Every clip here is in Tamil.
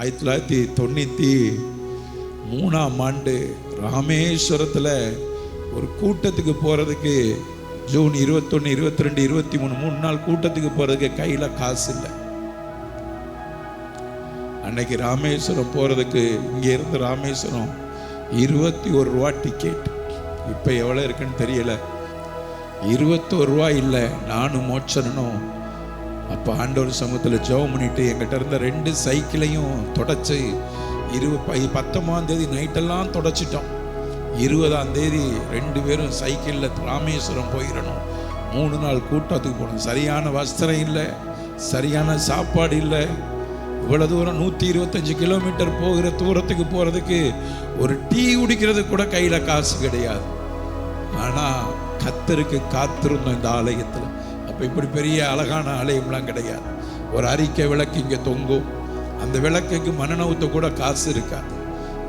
ஆயிரத்தி தொள்ளாயிரத்தி தொண்ணூற்றி மூணாம் ஆண்டு ராமேஸ்வரத்தில் ஒரு கூட்டத்துக்கு போகிறதுக்கு ஜூன் இருபத்தொன்று இருபத்தி ரெண்டு இருபத்தி மூணு மூணு நாள் கூட்டத்துக்கு போகிறதுக்கு கையில் காசு இல்லை. அன்னைக்கு ராமேஸ்வரம் போகிறதுக்கு இங்கே இருந்து ராமேஸ்வரம் இருபத்தி ஒரு ரூபா டிக்கெட் இப்போ எவ்வளோ இருக்குன்னு தெரியலை. இருபத்தோரு ரூபா இல்லை நானும் மோட்சனும் அப்போ ஆண்டவர் சமூகத்தில் ஜெபம் பண்ணிட்டு எங்கிட்ட இருந்த ரெண்டு சைக்கிளையும் தொடச்சி இருபது பத்தொம்பதாம் தேதி நைட்டெல்லாம் தொடச்சிட்டோம். இருபதாம் தேதி ரெண்டு பேரும் சைக்கிளில் ராமேஸ்வரம் போயிடணும் மூணு நாள் கூட்டத்துக்கு போகணும். சரியான வஸ்திரம் இல்லை சரியான சாப்பாடு இல்லை. இவ்வளோ தூரம் நூற்றி இருபத்தஞ்சி கிலோமீட்டர் போகிற தூரத்துக்கு போகிறதுக்கு ஒரு டீ குடிக்கிறது கூட கையில் காசு கிடையாது. ஆனால் கத்தருக்கு காத்திருந்தோம் இந்த ஆலயத்தில். இப்போ இப்படி பெரிய அழகான ஆலயம்லாம் கிடையாது. ஒரு அறிக்கை விளக்கு இங்கே தொங்கும். அந்த விளக்குக்கு மண்ணெண்ண கூட காசு இருக்காது.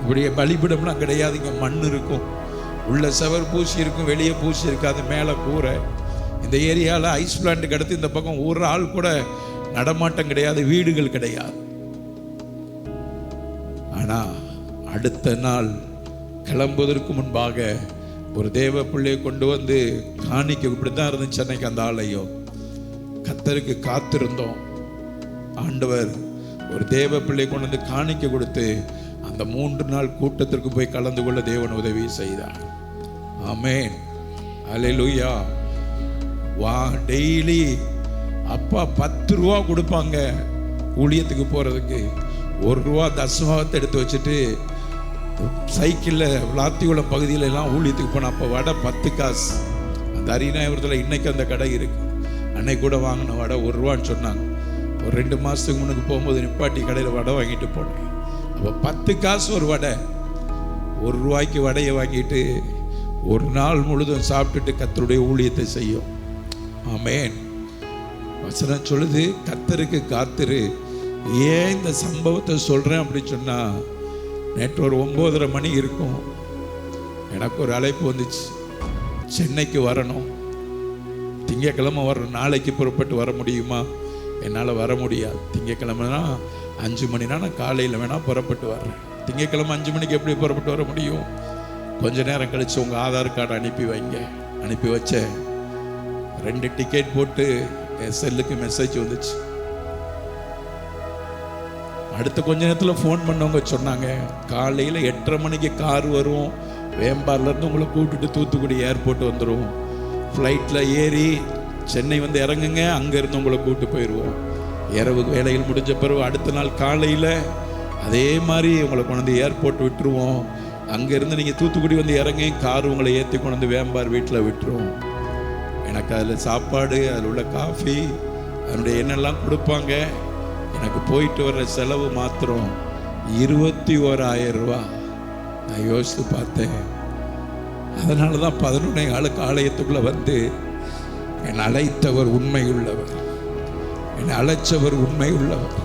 இப்படி பலிபிடம்லாம் கிடையாது. இங்கே மண் இருக்கும். உள்ள செவர் பூசி இருக்கும் வெளியே பூசி இருக்காது. மேலே கூரை. இந்த ஏரியாவில் ஐஸ் பிளான்ட்டுக்கு அடுத்து இந்த பக்கம் ஒரு ஆள் கூட நடமாட்டம் கிடையாது. வீடுகள் கிடையாது. ஆனால் அடுத்த நாள் கிளம்புவதற்கு முன்பாக ஒரு தேவ பிள்ளையை கொண்டு வந்து காணிக்க இப்படி தான் இருந்துச்சு அன்னைக்கு அந்த ஆலயம். கத்தருக்கு காத்திருந்தோம். ஆண்டவர் ஒரு தேவ பிள்ளை கொண்டு வந்து காணிக்க கொடுத்து அந்த மூன்று நாள் கூட்டத்திற்கு போய் கலந்து கொள்ள தேவன் உதவி செய்தார். அலை அல்லேலூயா வா டெய்லி அப்பா பத்து ரூபா கொடுப்பாங்க ஊழியத்துக்கு போகிறதுக்கு ஒரு ரூபா தசமாவத்தை எடுத்து வச்சுட்டு சைக்கிளில் விளாத்திக்குளம் பகுதியில எல்லாம் ஊழியத்துக்கு போன அப்போ வடை பத்து காசு. அந்த அரிநாயபுரத்தில் இன்னைக்கு அந்த கடை இருக்குது அன்னைக்கு கூட வாங்கின வடை ஒரு ரூபான்னு சொன்னாங்க. ஒரு ரெண்டு மாதத்துக்கு முன்னுக்கு போகும்போது நிப்பாட்டி கடையில் வடை வாங்கிட்டு போனேன் அப்போ பத்து காசு ஒரு வடை. ஒரு ரூபாய்க்கு வடையை வாங்கிட்டு ஒரு நாள் முழுதும் சாப்பிட்டுட்டு கத்தருடைய ஊழியத்தை செய்யும். ஆமேன். வசனம் சொல்லுது கத்தருக்கு காத்திரு. ஏன் இந்த சம்பவத்தை சொல்கிறேன் அப்படின்னு சொன்னால் நேற்று ஒரு ஒம்போதரை மணி இருக்கும். எனக்கு ஒரு அழைப்பு வந்துச்சு. சென்னைக்கு வரணும். திங்கக்கிழமை வர நாளைக்கு புறப்பட்டு வர முடியுமா? என்னால் வர முடியாது. திங்கக்கிழமைனா அஞ்சு மணினா நான் காலையில் வேணால் புறப்பட்டு வர்றேன். திங்கக்கிழமை அஞ்சு மணிக்கு எப்படி புறப்பட்டு வர முடியும்? கொஞ்ச நேரம் கழித்து உங்கள் ஆதார் கார்டு அனுப்பி வைங்க. அனுப்பி வச்சேன் ரெண்டு டிக்கெட் போட்டு என் செல்லுக்கு மெசேஜ் வந்துச்சு. அடுத்த கொஞ்ச நேரத்தில் ஃபோன் பண்ணவங்க சொன்னாங்க காலையில் எட்டரை மணிக்கு கார் வரும். வேம்பார்லேருந்து உங்களை கூப்பிட்டுட்டு தூத்துக்குடி ஏர்போர்ட் வந்துடும் ஃப்ளைட்டில் ஏறி சென்னை வந்து இறங்குங்க அங்கேருந்து உங்களை கூட்டு போயிடுவோம் இரவு வேலைகள் முடிஞ்ச பிறகு அடுத்த நாள் காலையில் அதே மாதிரி உங்களை கொண்டு வந்து ஏர்போர்ட் விட்டுருவோம். அங்கேருந்து நீங்கள் தூத்துக்குடி வந்து இறங்கி கார் உங்களை ஏற்றி கொண்டு வந்து வேம்பார் வீட்டில் விட்டுருவோம். எனக்கு அதில் சாப்பாடு அதில் உள்ள காஃபி அதனுடைய என்னெல்லாம் கொடுப்பாங்க. எனக்கு போயிட்டு வர்ற செலவு மாத்திரம் இருபத்தி ஓராயிரம் ரூபா நான் யோசித்து பார்த்தேன். அதனால தான் பதினொன்னே ஆளுக்கு ஆலயத்துக்குள்ளே வந்து என்னை அழைத்தவர் உண்மை உள்ளவர் என்னை அழைச்சவர் உண்மை உள்ளவர்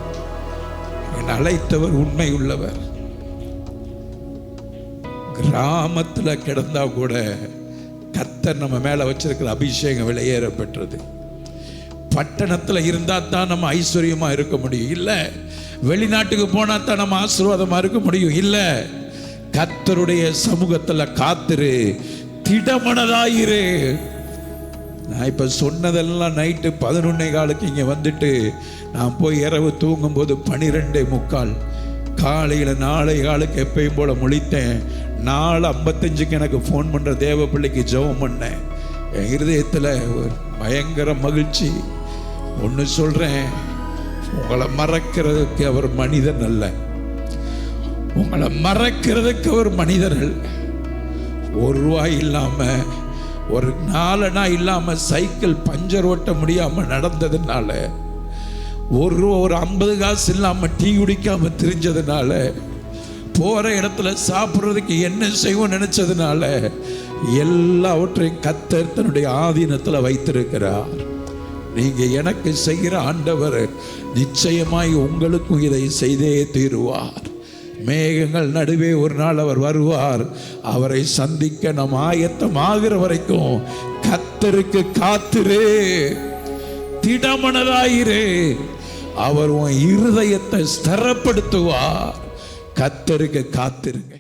என்னை அழைத்தவர் உண்மை உள்ளவர் கிராமத்தில் கிடந்தா கூட கத்தர் நம்ம மேலே வச்சிருக்கிற அபிஷேகம் விலையேற பெற்றது பட்டணத்தில் இருந்தால் தான் நம்ம ஐஸ்வர்யமாக இருக்க முடியும். இல்லை வெளிநாட்டுக்கு போனால் தான் நம்ம ஆசீர்வாதமாக இருக்க முடியும். இல்லை கத்தருடைய சமூகத்தில் காத்துரு. திடமனதாயிரு. நான் இப்போ சொன்னதெல்லாம் நைட்டு பதினொன்னே காலுக்கு இங்கே வந்துட்டு நான் போய் இரவு தூங்கும்போது பனிரெண்டே முக்கால். காலையில் நாளை காலுக்கு எப்பயும் போல் முழித்தேன். நாலு ஐம்பத்தஞ்சுக்கு எனக்கு ஃபோன் பண்ணுற தேவ பிள்ளைக்கு ஜெபம் பண்ணேன். என் இருதயத்தில் ஒரு பயங்கர மகிழ்ச்சி. ஒன்று சொல்கிறேன் உங்களை மறக்கிறதுக்கு அவர் மனிதன் அல்ல. உங்களை மறக்கிறதுக்கு ஒரு மனிதர்கள். ஒரு ரூபாய் இல்லாமல் ஒரு நாலனா இல்லாமல் சைக்கிள் பஞ்சர் ஓட்ட முடியாமல் நடந்ததுனால ஒரு ரூபா ஒரு ஐம்பது காசு இல்லாமல் டீ குடிக்காமல் தெரிஞ்சதுனால போகிற இடத்துல சாப்பிட்றதுக்கு என்ன செய்வோம் நினச்சதுனால எல்லாவற்றையும் கத்தர் தன்னுடைய ஆதீனத்தில் வைத்திருக்கிறார். நீங்கள் எனக்கு செய்கிற ஆண்டவர் நிச்சயமாய் உங்களுக்கும் இதை செய்தே தீருவார். மேகங்கள் நடுவே ஒரு நாள் அவர் வருவார். அவரை சந்திக்க நம் ஆயத்தம் ஆகிற வரைக்கும் கத்தருக்கு காத்திரு. திடமனதாயிரு. அவர் உன் இருதயத்தை ஸ்திரப்படுத்துவார். கத்தருக்கு காத்திருங்க.